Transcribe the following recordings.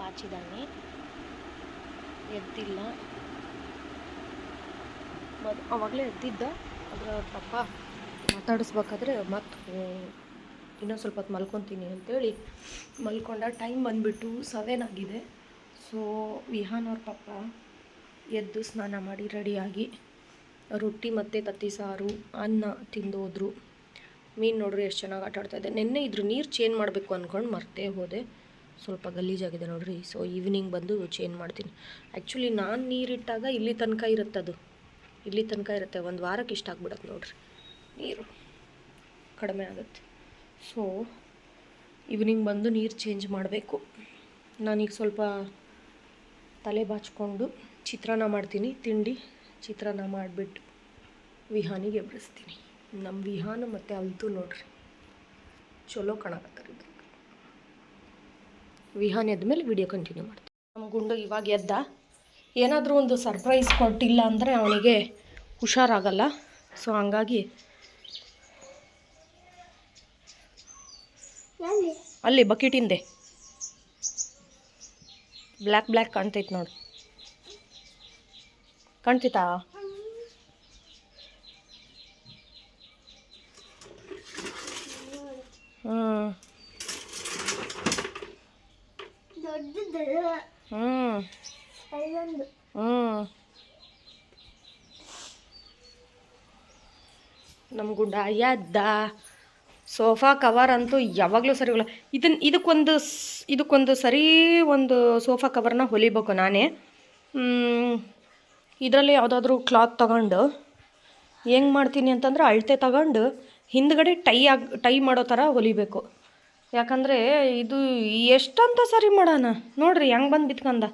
ಪಾಚಿದ್ದಾನೆ ಎದ್ದಿಲ್ಲ. ಮದ್ ಅವಾಗಲೇ ಎದ್ದಿದ್ದ. ಅದರ ಪಾಪ ಮಾತಾಡಿಸ್ಬೇಕಾದ್ರೆ ಮತ್ತೆ ಇನ್ನೊಂದು ಸ್ವಲ್ಪ ಹೊತ್ತು ಮಲ್ಕೊತೀನಿ ಅಂತೇಳಿ ಮಲ್ಕೊಂಡ ಟೈಮ್ ಬಂದುಬಿಟ್ಟು ಸೆವೆನ್ ಆಗಿದೆ. ಸೊ ವಿಹಾನ್ ಅವ್ರ ಪಾಪ ಎದ್ದು ಸ್ನಾನ ಮಾಡಿ ರೆಡಿಯಾಗಿ ರೊಟ್ಟಿ ಮತ್ತು ತತ್ತಿ ಸಾರು, ಅನ್ನ ತಿಂದು ಹೋದರು ಮೀನು ನೋಡ್ರಿ ಎಷ್ಟು ಚೆನ್ನಾಗಿ ಆಟ ಆಡ್ತಾಯಿದ್ದೆ ನಿನ್ನೆ ಇದ್ರ ನೀರು ಚೇಂಜ್ ಮಾಡಬೇಕು ಅಂದ್ಕೊಂಡು ಮರ್ತೇ ಹೋದೆ. ಸ್ವಲ್ಪ ಗಲೀಜಾಗಿದೆ ನೋಡಿರಿ. ಸೊ ಈವ್ನಿಂಗ್ ಬಂದು ಚೇಂಜ್ ಮಾಡ್ತೀನಿ? ಆ್ಯಕ್ಚುಲಿ ನಾನು ನೀರಿಟ್ಟಾಗ ಇಲ್ಲಿ ತನಕ ಇರುತ್ತೆ ಅದು. ಇಲ್ಲಿ ತನಕ ಇರುತ್ತೆ. ಒಂದು ವಾರಕ್ಕೆ ಇಷ್ಟ ಆಗ್ಬಿಡತ್ತೆ ನೋಡ್ರಿ. ನೀರು ಕಡಿಮೆ ಆಗುತ್ತೆ. ಸೊ ಈವ್ನಿಂಗ್ ಬಂದು ನೀರು ಚೇಂಜ್ ಮಾಡಬೇಕು. ನಾನೀಗ ಸ್ವಲ್ಪ ತಲೆ ಬಾಚ್ಕೊಂಡು ಚಿತ್ರಾನ್ನ ಮಾಡ್ತೀನಿ. ತಿಂಡಿ ಚಿತ್ರಾನ್ನ ಮಾಡಿಬಿಟ್ಟು ವಿಹಾನಿಗೆ ಎಬ್ಬಿಸ್ತೀನಿ ನಮ್ಮ ವಿಹಾನ ಮತ್ತು ಅಲ್ತು ನೋಡ್ರಿ. ಚಲೋ ಕಾಣಕತ್ತಾರ ಇದು ವಿಹಾನ್ ಎದ್ಮೇಲೆ ವಿಡಿಯೋ ಕಂಟಿನ್ಯೂ ಮಾಡ್ತೀನಿ. ನಮ್ಮ ಗುಂಡು ಇವಾಗ ಎದ್ದ. ಏನಾದರೂ ಒಂದು ಸರ್ಪ್ರೈಸ್ ಕೊಟ್ಟಿಲ್ಲ ಅಂದರೆ ಅವನಿಗೆ ಹುಷಾರಾಗಲ್ಲ. ಸೊ ಹಂಗಾಗಿ ಅಲ್ಲಿ ಬಕೆಟ್ ಹಿಂದೆ. ಬ್ಲ್ಯಾಕ್ ಬ್ಲ್ಯಾಕ್ ಕಾಣ್ತೈತೆ ನೋಡಿ. ಕಾಣ್ತೈತಾ ಹ್ಞೂ ಅಲ್ಲೊಂದು. ಹ್ಞೂ ನಮ್ಮ ಗುಡ್ಡ ಅಯ್ಯದ್ದ ಸೋಫಾ ಕವರ್ ಅಂತೂ ಯಾವಾಗಲೂ ಸರಿ ಇದನ್ನ ಇದಕ್ಕೊಂದು ಇದಕ್ಕೊಂದು ಸರಿ ಒಂದು ಸೋಫಾ ಕವರ್ನ ಹೊಲಿಬೇಕು ನಾನೇ. ಇದರಲ್ಲಿ ಯಾವುದಾದ್ರೂ ಕ್ಲಾತ್ ತಗೊಂಡು ಹೆಂಗೆ ಮಾಡ್ತೀನಿ ಅಂತಂದ್ರೆ ಅಳತೆ ತಗೊಂಡು ಹಿಂದ್ಗಡೆ ಟೈ ಆಗಿ ಟೈ ಮಾಡೋ ಥರ ಹೊಲಿಬೇಕು. ಯಾಕಂದರೆ ಇದು ಎಷ್ಟಂತ ಸರಿ ಮಾಡೋಣ. ನೋಡ್ರಿ ಹೆಂಗೆ ಬಂದು ಬಿತ್ಕಂದ.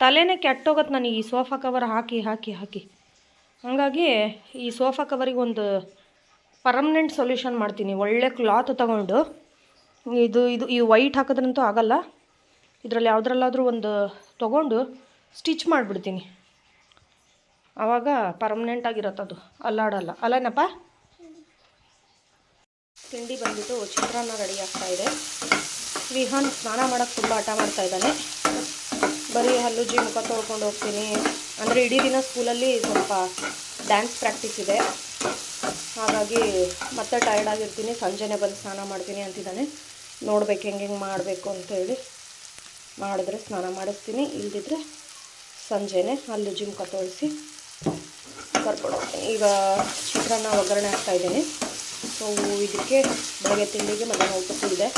ತಲೆನೇ ಕೆಟ್ಟೋಗತ್ತೆ ನನಗೆ ಈ ಸೋಫಾ ಕವರ್ ಹಾಕಿ ಹಾಕಿ ಹಾಕಿ. ಹಾಗಾಗಿ ಈ ಸೋಫಾ ಕವರಿಗೆ ಒಂದು ಪರ್ಮನೆಂಟ್ ಸೊಲ್ಯೂಷನ್ ಮಾಡ್ತೀನಿ. ಒಳ್ಳೆ ಕ್ಲಾತ್ ತಗೊಂಡು. ಇದು ಇದು, ಈ ವೈಟ್ ಹಾಕಿದ್ರಂತೂ ಆಗಲ್ಲ. ಇದರಲ್ಲಿ ಯಾವುದ್ರಲ್ಲಾದರೂ ಒಂದು ತೊಗೊಂಡು ಸ್ಟಿಚ್ ಮಾಡಿಬಿಡ್ತೀನಿ. ಆವಾಗ ಪರ್ಮನೆಂಟಾಗಿರತ್ತದು ಅಲ್ಲಾಡಲ್ಲ. ಅಲ್ಲೇನಪ್ಪ? ತಿಂಡಿ ಬಂದ್ಬಿಟ್ಟು ಚಿತ್ರಾನ್ನ ರೆಡಿ ಆಗ್ತಾ ಇದೆ. ವಿಹಾನ್ ಸ್ನಾನ ಮಾಡೋಕ್ಕೆ ತುಂಬ ಹಠ ಮಾಡ್ತಾ ಇದ್ದಾನೆ. ಬರೀ ಹಲ್ಲುಜ್ಜಿ ಮುಖ ತೊಳ್ಕೊಂಡು ಹೋಗ್ತೀನಿ. ಅಂದರೆ ಇಡೀ ದಿನ ಸ್ಕೂಲಲ್ಲಿ ಸ್ವಲ್ಪ ಡ್ಯಾನ್ಸ್ ಪ್ರಾಕ್ಟೀಸ್ ಇದೆ. ಹಾಗಾಗಿ ಮತ್ತೆ ಟೈರ್ಡ್ ಆಗಿರ್ತೀನಿ. ಸಂಜೆನೇ ಬಂದು ಸ್ನಾನ ಮಾಡ್ತೀನಿ ಅಂತಿದ್ದಾನೆ. ನೋಡ್ಬೇಕು ಹೆಂಗೆ ಹೆಂಗೆ ಮಾಡಬೇಕು ಅಂತೇಳಿ ಮಾಡಿದ್ರೆ ಸ್ನಾನ ಮಾಡಿಸ್ತೀನಿ. ಇಲ್ದಿದ್ರೆ ಸಂಜೆನೇ ಹಲ್ಲುಜ್ಜಿ ಜಿಮ್ ತೊಳಿಸಿ ಕರ್ಕೊಂಡು ಹೋಗ್ತೀನಿ. ಈಗ ಚಿತ್ರಾನ್ನ ಒಗ್ಗರಣೆ ಹಾಕ್ತಾ ಇದ್ದೀನಿ. ಸೊ, ಇದಕ್ಕೆ ಬೆಳಗ್ಗೆ ತಿಂಡಿಗೆ ಮಧ್ಯಾಹ್ನ ಊಟಕ್ಕೂ ಇದೆ.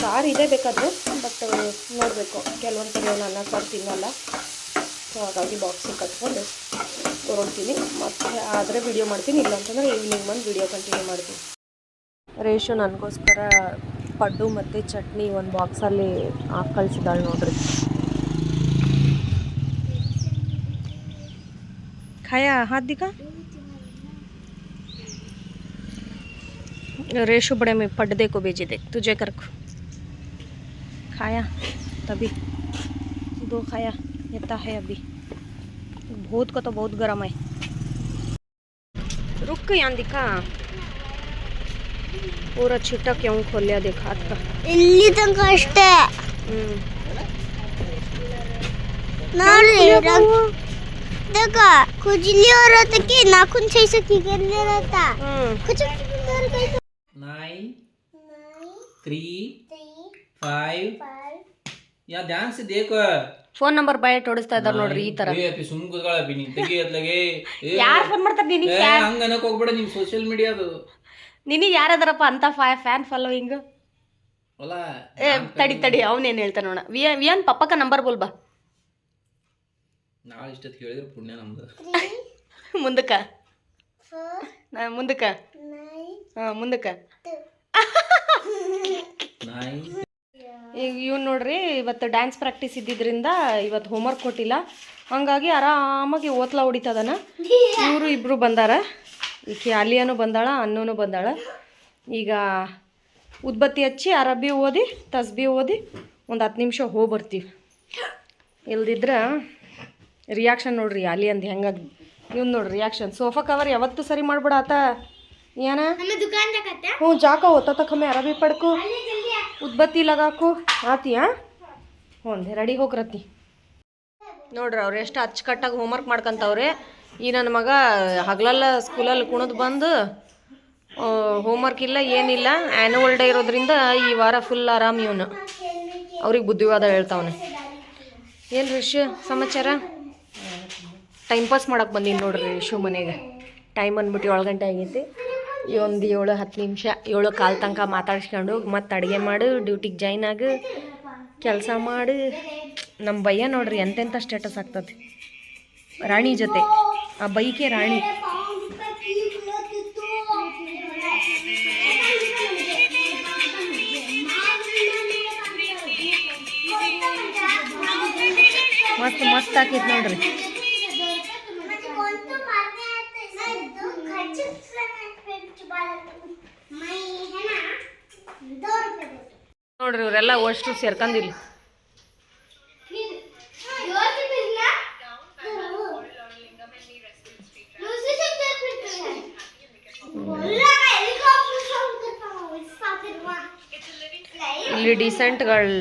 ಸಾರು ಇದೆ ಬೇಕಾದರೆ, ಬಟ್ ನೋಡಬೇಕು. ಕೆಲವೊಂದು ಸರಿ ನಾನು ಅನ್ನ ಸಾರು ತಿನ್ನಲ್ಲ. ಸೊ, ಹಾಗಾಗಿ ಬಾಕ್ಸಿಗೆ ಕಟ್ಕೊಂಡು ಹೊರಡ್ತೀನಿ ಮತ್ತು ಆದರೆ ವಿಡಿಯೋ ಮಾಡ್ತೀನಿ ಇಲ್ಲ ಅಂತಂದರೆ ಈವ್ನಿಂಗ್ ಬಂದು ವಿಡಿಯೋ ಕಂಟಿನ್ಯೂ ಮಾಡ್ತೀನಿ. ರೇಷು ನನಗೋಸ್ಕರ ಪಡ್ಡು ಮತ್ತು ಚಟ್ನಿ ಒಂದು ಬಾಕ್ಸಲ್ಲಿ ಹಾಕಿ ಕಳಿಸಿದಾಳೆ ನೋಡ್ರಿ. ಖಾಯ हाथ दिखा रेशु बड़े में पड्डे को भेजे देख तुझे कर को खाया तभी दो खाया इतना है अभी बहुत को तो बहुत गर्म है रुक यहाँ दिखा पूरा छिटा क्यों खोल लिया देखा हाथ का ಇಲ್ಲಿ ತನಕ ಅಷ್ಟೇ हम्म ನೋಡ್ರಿ देखो खुजली हो रहा था कि नाखून सही से खिगरने रहा था हम्म कुछ nine, ತ್ರೀ ಫೈವ್ ಯಾ ಡ್ಯಾನ್ಸ್ ದೇಕ ಫೋನ್ ನಂಬರ್ ಬಾಯ್ ಹೊಡಿಸ್ತಾ ಇದ್ದಾರೆ ನೋಡ್ರಿ ಈ ತರ. ಅಪ್ಪಿ ಸುಮ್ ಕೂತ್ಕೊಳ್ಳಪ್ಪಿ ನೀನ್ ತೆಗಿ ಅತ್ಲಾಗೆ ಏ ಯಾರು ಫೋನ್ ಮಾಡ್ತಾರೆ? ನಿನಗೆ ಹಂಗ ಅನ್ನಕ್ ಹೋಗ್ಬೇಡ ನಿಮ್ ಸೋಷಿಯಲ್ ಮೀಡಿಯಾದು ನಿನಗೆ ಯಾರದಾರಪ್ಪ ಅಂತ ಫ್ಯಾನ್ ಫಾಲೋಯಿಂಗ್ ಅಲ್ಲ ಏ ತಡಿ ತಡಿ ಅವನೇನು ಹೇಳ್ತಾನೆ ನೋಡ. ವಿ ವಿಯನ್ ಪಪ್ಪಕ್ಕ ನಂಬರ್ ಬೋಲ್ ಬಾ. ನಾಳೆ ಇಷ್ಟೊತ್ತು ಹೇಳಿದ್ರೆ ಪುಣ್ಯ ನಮ್ದು. ಮುಂದಕ್ಕ. ಮುಂದಕ್ಕ. ಮುಂದಕ್ಕ. ಈಗ ಇವ್ ನೋಡ್ರಿ ಇವತ್ತು ಡ್ಯಾನ್ಸ್ ಪ್ರಾಕ್ಟೀಸ್ ಇದ್ದಿದ್ರಿಂದ ಇವತ್ತು ಹೋಮ್ವರ್ಕ್ ಕೊಟ್ಟಿಲ್ಲ. ಹಂಗಾಗಿ ಆರಾಮಾಗಿ ಓತ್ಲ ಹೊಡಿತದನ ಇವರು ಇಬ್ರು ಬಂದಾರ. ಈಕೆ ಅಲಿಯನು ಬಂದಾಳ ಅನ್ನೂನು ಬಂದಾಳ. ಈಗ ಉದ್ಬತ್ತಿ ಹಚ್ಚಿ ಅರಬ್ಬಿ ಓದಿ ತಸ್ಬಿ ಓದಿ ಒಂದು ಹತ್ತು ನಿಮಿಷ ಹೋಗಿ ಬರ್ತೀವಿ ಇಲ್ದಿದ್ರೆ ರಿಯಾಕ್ಷನ್ ನೋಡ್ರಿ ಅಲಿ ಅಂದು ಹೆಂಗಾಗಿ ಇವ್ನು ನೋಡ್ರಿ ರಿಯಾಕ್ಷನ್ ಸೋಫಾ ಕವರ್ ಯಾವತ್ತೂ ಸರಿ ಮಾಡ್ಬಿಡ ಆತ. ಏನ? ಹ್ಞೂ ಜಾಕ ಓದತಕ್ಕಮ್ಮೆ ಅರಬಿ ಪಡ್ಕು. ಉದ್ಬತ್ತಿ ಲಗಾಕು. ಆತಿಯಾ ಹ್ಞೂ ರೆಡಿ ಹೋಗ್ರತಿ ನೋಡ್ರಿ ಅವ್ರು ಎಷ್ಟು ಅಚ್ಚುಕಟ್ಟಾಗಿ ಹೋಮ್ವರ್ಕ್ ಮಾಡ್ಕೊಂತವ್ರೆ. ಈ ನನ್ನ ಮಗ ಹಗಲೆಲ್ಲ ಸ್ಕೂಲಲ್ಲಿ ಕುಣಿದು ಬಂದು ಹೋಮ್ವರ್ಕ್ ಇಲ್ಲ ಏನಿಲ್ಲ. ಆ್ಯನುವಲ್ ಡೇ ಇರೋದ್ರಿಂದ ಈ ವಾರ ಫುಲ್ ಆರಾಮ್ ಇವನು. ಅವ್ರಿಗೆ ಬುದ್ಧಿವಾದ ಹೇಳ್ತಾವನೆ. ಏನು ರಿಷು ಸಮಾಚಾರ? ಟೈಮ್ ಪಾಸ್ ಮಾಡೋಕೆ ಬಂದೀನಿ ನೋಡ್ರಿ ರಿಷು ಮನೆಗೆ. ಟೈಮ್ ಬಂದ್ಬಿಟ್ಟು ಏಳು ಗಂಟೆ ಆಗೈತಿ. ಈ ಒಂದು ಏಳು, ಹತ್ತು ನಿಮಿಷ, ಏಳು ಕಾಲು ತನಕ ಮಾತಾಡ್ಸ್ಕೊಂಡು ಮತ್ತೆ ಅಡುಗೆ ಮಾಡು, ಡ್ಯೂಟಿಗೆ ಜಾಯ್ನ್ ಆಗು, ಕೆಲಸ ಮಾಡಿ. ನಮ್ಮ ಭಯ್ಯ ನೋಡ್ರಿ ಎಂತೆಂಥ ಸ್ಟೇಟಸ್ ಆಗ್ತದೆ. ರಾಣಿ ಜೊತೆ, ಆ ಬೈಕೆ ರಾಣಿ. ಮಸ್ತ್ ಮಸ್ತ್ ಹಾಕಿತ್ತು ನೋಡ್ರಿ. ನೋಡ್ರಿ ಇವರೆಲ್ಲ ಅಷ್ಟು ಸೇರ್ಕಂದಿಲ್ಲ. ಇಲ್ಲಿ? ಡಿಸೆಂಟ್ಗಳು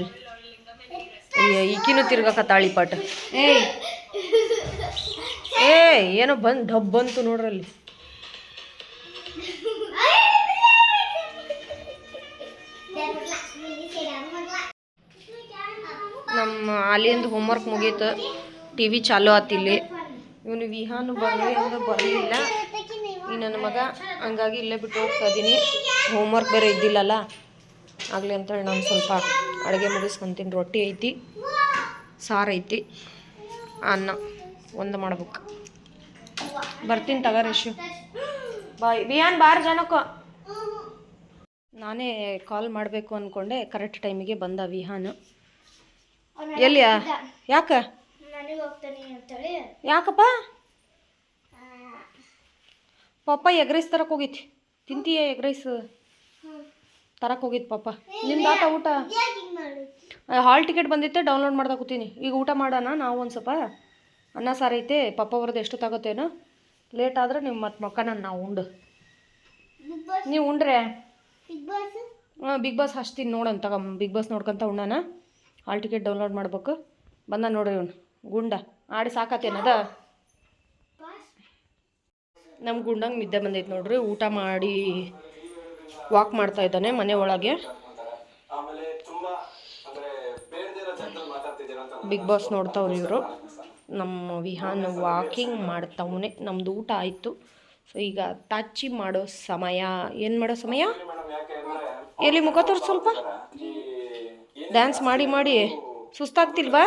ಈಕಿನೂ ತಿರ್ಗಕ ತಾಳಿ ಏಯ್ ಏ ಏನೋ ಬಂದು ಡಬ್ಬಂತು ನೋಡ್ರಲ್ಲಿ. ನಮ್ಮ ಆಲಿಯಿಂದ ಹೋಮ್ವರ್ಕ್ ಮುಗೀತು ಟಿ ವಿ ಚಾಲು ಆತಿಲ್ಲಿ ಇವನು ವಿಹಾನು ಬರಲಿ ಅಂದ್ರೆ ಬರಲಿಲ್ಲ ಈ ನನ್ನ ಮಗ ಹಂಗಾಗಿ ಇಲ್ಲೇ ಬಿಟ್ಟು ಹೋಗ್ತಾ ಇದ್ದೀನಿ ಹೋಮ್ವರ್ಕ್ ಬೇರೆ ಇದ್ದಿಲ್ಲಲ್ಲ. ಆಗಲಿ ಅಂತೇಳಿ ನಾನು ಸ್ವಲ್ಪ ಅಡುಗೆ ಮುಗಿಸ್ಕೊಂತೀನಿ. ರೊಟ್ಟಿ ಐತಿ, ಸಾರು ಐತಿ, ಅನ್ನ ಒಂದು ಮಾಡ್ಬೇಕು. ಬರ್ತೀನಿ ತಗರೇಶು ಬಾಯ್. ವಿಹಾನ್ ಬಾರ್ ಜನಕ್ಕೋ. ನಾನೇ ಕಾಲ್ ಮಾಡಬೇಕು ಅಂದ್ಕೊಂಡೆ ಕರೆಕ್ಟ್ ಟೈಮಿಗೆ ಬಂದ ವಿಹಾನ್. ಎಲ್ಲಿಯಾ? ಯಾಕ? ಯಾಕಪ್ಪ? ಪಪ್ಪ ಎಗ್ ರೈಸ್ ತರಕ್ಕೆ ಹೋಗಿತ್ತು ತಿಂತೀಯ ಎಗ್ ರೈಸ್ ತರಕ್ಕೆ ಹೋಗಿತ್ತು ಪಪ್ಪ ನಿಮ್ದು ಆಟ ಊಟ? ಹಾಲ್ ಟಿಕೆಟ್ ಬಂದಿತ್ತೆ ಡೌನ್ಲೋಡ್ ಮಾಡ್ತಾ ಕೂತೀನಿ. ಈಗ ಊಟ ಮಾಡೋಣ ನಾವು ಒಂದು ಸ್ವಲ್ಪ ಅನ್ನ ಸಾರು ಐತೆ ಪಪ್ಪ ಬರೋದು ಎಷ್ಟು ತಗೋತೇನೋ ಲೇಟ್ ಆದ್ರೆ ನೀವು ಮತ್ತೆ ಮಕ್ಕನ ನಾವು ಉಂಡು. ನೀವು ಉಂಡ್ರೆ? ಬಿಗ್ ಬಾಸ್ ಬಿಗ್ ಬಾಸ್ ಹಚ್ತೀನಿ ನೋಡೋಣ ತಗೋ ಬಿಗ್ ಬಾಸ್ ನೋಡ್ಕೊಂತ ಉಣ್ಣಾನ ಹಾಲ್ ಟಿಕೆಟ್ ಡೌನ್ಲೋಡ್ ಮಾಡ್ಬೇಕು. ಬಂದ ನೋಡ್ರಿ ಇವನು. ಗುಂಡ. ಆಡಿ ಸಾಕತ್ತೇನದ ನಮ್ಮ ಗುಂಡಂಗೆ ನಿದ್ದೆ ಬಂದೈತೆ ನೋಡ್ರಿ. ಊಟ ಮಾಡಿ ವಾಕ್ ಮಾಡ್ತಾ ಇದ್ದಾನೆ ಮನೆ ಒಳಗೆ. ಬಿಗ್ ಬಾಸ್ ನೋಡ್ತಾವ್ರಿ ಇವರು. ನಮ್ಮ ವಿಹಾನ್ ವಾಕಿಂಗ್ ಮಾಡ್ತಾವನೆ. ನಮ್ದು ಊಟ ಆಯಿತು. ಸೊ ಈಗ ತಾಚಿ ಮಾಡೋ ಸಮಯ. ಏನು ಮಾಡೋ ಸಮಯ? ಎಲ್ಲಿ ಮುಖ ತೋರ್ಸ್ ಸ್ವಲ್ಪ? ಡ್ಯಾನ್ಸ್ ಮಾಡಿ ಮಾಡಿ ಸುಸ್ತಾಗ್ತಿಲ್ವಾ?